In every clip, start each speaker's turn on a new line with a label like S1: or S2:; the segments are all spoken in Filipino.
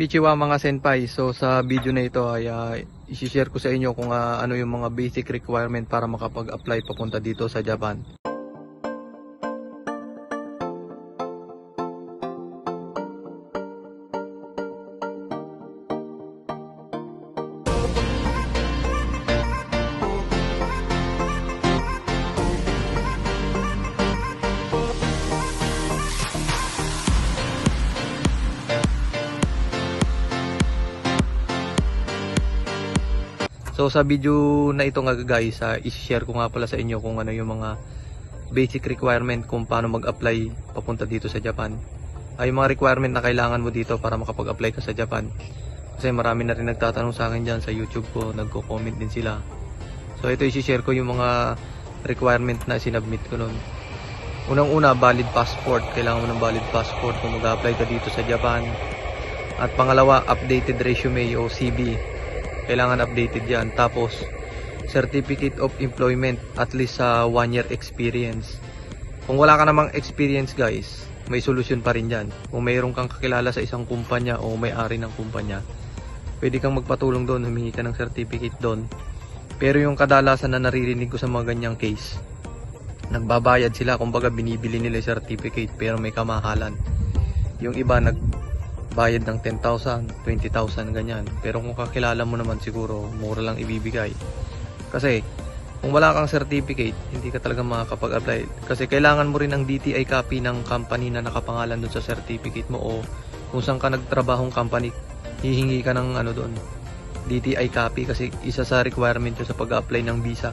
S1: Konnichiwa mga senpai. So sa video na ito ay uh, isi-share ko sa inyo kung ah, ano yung mga basic requirement para makapag-apply papunta dito sa Japan. So sa video na ito nga guys, uh, isi-share ko nga pala sa inyo kung ano yung mga basic requirement kung paano mag-apply papunta dito sa Japan. Ay yung mga requirement na kailangan mo dito para makapag-apply ka sa Japan. Kasi marami na rin nagtatanong sa akin dyan sa YouTube ko, nagko-comment din sila. So ito isi-share ko yung mga requirement na sinubmit ko noon. Unang-una, valid passport. Kailangan mo ng valid passport kung mag-apply ka dito sa Japan. At pangalawa, updated resume o CV kailangan updated yan. Tapos, certificate of employment at least sa one year experience. Kung wala ka namang experience guys, may solusyon pa rin dyan. Kung mayroon kang kakilala sa isang kumpanya o may-ari ng kumpanya, pwede kang magpatulong doon, humingi ka ng certificate doon. Pero yung kadalasan na naririnig ko sa mga ganyang case, nagbabayad sila, kumbaga binibili nila yung certificate pero may kamahalan. Yung iba nag bayad ng 10,000, 20,000 ganyan. Pero kung kakilala mo naman siguro, mura lang ibibigay. Kasi kung wala kang certificate, hindi ka talaga makakapag-apply. Kasi kailangan mo rin ng DTI copy ng company na nakapangalan doon sa certificate mo o kung saan ka nagtrabahong company, hihingi ka ng ano doon, DTI copy kasi isa sa requirement sa pag-apply ng visa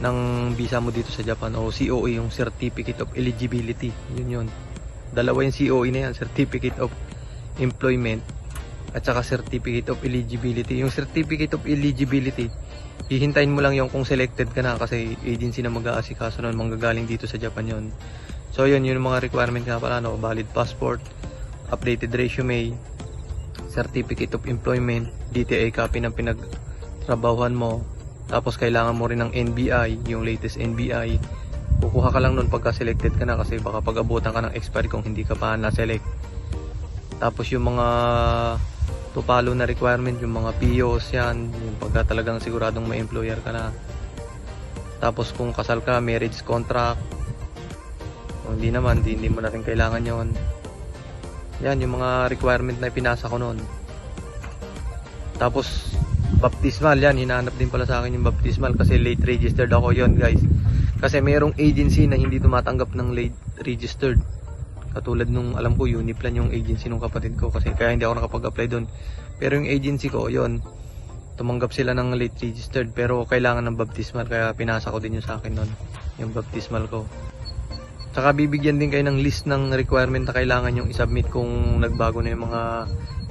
S1: ng visa mo dito sa Japan o COE yung Certificate of Eligibility yun yun dalawa yung COE na yan Certificate of Employment at saka Certificate of Eligibility yung Certificate of Eligibility hihintayin mo lang yung kung selected ka na kasi agency na mag-aasikaso nun manggagaling dito sa Japan yun so yun yun yung mga requirement nga pala no? valid passport updated resume Certificate of Employment DTA copy ng pinagtrabahuhan mo tapos kailangan mo rin ng NBI, yung latest NBI. Kukuha ka lang nun pagka selected ka na kasi baka pag-abutan ka ng expiry kung hindi ka pa na-select. Tapos yung mga tupalo na requirement, yung mga POs yan, yung pagka talagang siguradong may employer ka na. Tapos kung kasal ka, marriage contract. Kung hindi naman, hindi, hindi mo na rin kailangan yon. Yan, yung mga requirement na pinasa ko noon. Tapos, baptismal yan hinahanap din pala sa akin yung baptismal kasi late registered ako yon guys kasi merong agency na hindi tumatanggap ng late registered. Katulad nung alam ko Uniplan yung agency nung kapatid ko kasi kaya hindi ako nakapag-apply doon. Pero yung agency ko yon tumanggap sila ng late registered pero kailangan ng baptismal kaya pinasa ko din yung sa akin noon yung baptismal ko. Saka bibigyan din kayo ng list ng requirement na kailangan yung isubmit kung nagbago na yung mga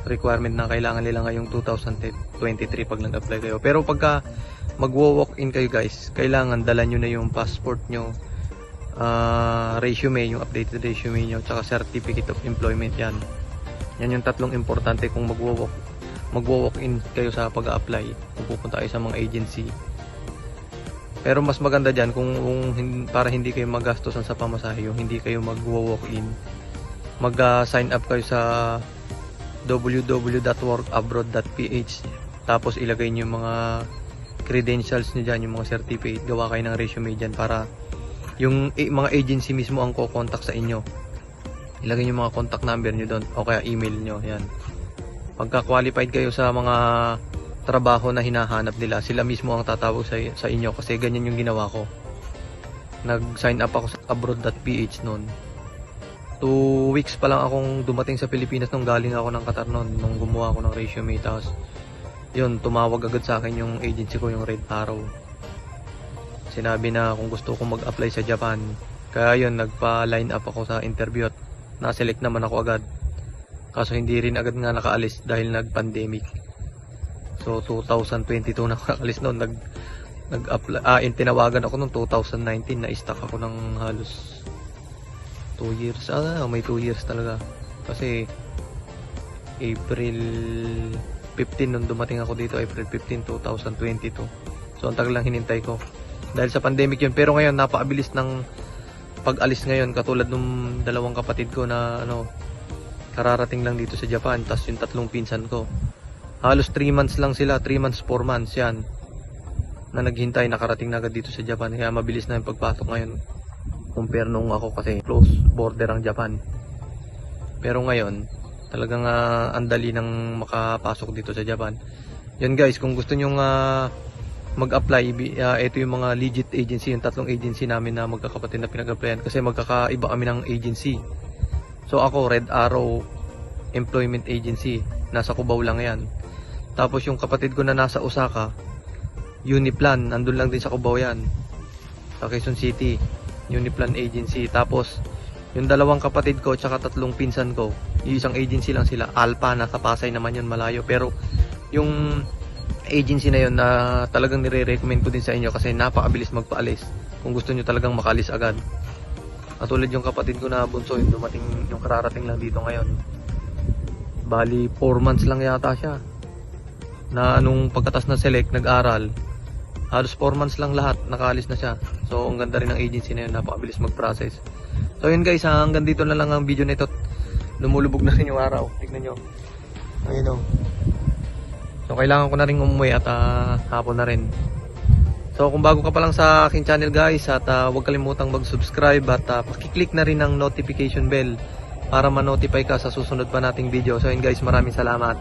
S1: requirement na kailangan nila ngayong 2023 pag nag-apply kayo. Pero pagka magwo-walk-in kayo guys, kailangan dala nyo na yung passport nyo, ah, resume, yung updated resume nyo, tsaka certificate of employment yan. Yan yung tatlong importante kung magwo-walk magwo-walk-in kayo sa pag-apply kung pupunta kayo sa mga agency. Pero mas maganda dyan kung, kung para hindi kayo magastosan sa pamasahe, yung hindi kayo magwo-walk-in, mag-sign up kayo sa www.workabroad.ph tapos ilagay nyo yung mga credentials nyo dyan, yung mga certificate, gawa kayo ng resume dyan para yung i- mga agency mismo ang ko-contact sa inyo. Ilagay yung mga contact number nyo doon o kaya email nyo, yan. Pagka qualified kayo sa mga trabaho na hinahanap nila, sila mismo ang tatawag sa, sa inyo kasi ganyan yung ginawa ko. Nag-sign up ako sa abroad.ph noon. Two weeks pa lang akong dumating sa Pilipinas nung galing ako ng Qatar noon, nung gumawa ako ng resume. Tapos, yun, tumawag agad sa akin yung agency ko, yung Red Arrow. Sinabi na kung gusto kong mag-apply sa Japan. Kaya yun, nagpa-line up ako sa interview at na-select naman ako agad. Kaso hindi rin agad nga nakaalis dahil nag-pandemic. So 2022 na ako nakalis noon. Nag nag ah, in, tinawagan ako noong 2019 na stuck ako ng halos 2 years. Ah, may 2 years talaga. Kasi April 15 nung dumating ako dito, April 15, 2022. So ang tagal lang hinintay ko. Dahil sa pandemic yun. Pero ngayon, napakabilis ng pag-alis ngayon. Katulad nung dalawang kapatid ko na ano, Kararating lang dito sa Japan, tas yung tatlong pinsan ko. Halos 3 months lang sila, 3 months, 4 months yan. Na naghintay, nakarating na agad dito sa Japan. Kaya mabilis na yung pagpasok ngayon. Compare nung ako kasi close border ang Japan. Pero ngayon, talagang uh, andali nang makapasok dito sa Japan. Yan guys, kung gusto nyo uh, mag-apply, ah, ito yung mga legit agency, yung tatlong agency namin na magkakapatid na pinag-applyan kasi magkakaiba kami ng agency. So ako, Red Arrow Employment Agency, nasa Cubao lang yan. Tapos yung kapatid ko na nasa Osaka, Uniplan, nandun lang din sa Cubao yan. Sa Quezon City, Uniplan Agency. Tapos, yung dalawang kapatid ko, tsaka tatlong pinsan ko, isang agency lang sila, Alpha, nasa Pasay naman yun, malayo. Pero, yung agency na yun na talagang nire-recommend ko din sa inyo kasi napakabilis magpaalis kung gusto nyo talagang makalis agad. Katulad yung kapatid ko na bunso, yung dumating, yung kararating lang dito ngayon. Bali, 4 months lang yata siya. Na anong pagkatas na select, nag-aral, halos 4 months lang lahat, nakaalis na siya. So, ang ganda rin ng agency na yun, napakabilis mag-process. So, yun guys, hanggang dito na lang ang video na ito. Lumulubog na rin yung araw. Tignan nyo. Ayun o. So, kailangan ko na rin umuwi at ah, hapon na rin. So, kung bago ka pa lang sa aking channel guys, at ah, huwag kalimutang mag-subscribe at ah, pakiclick na rin ang notification bell para ma-notify ka sa susunod pa nating video. So, yun guys, maraming salamat.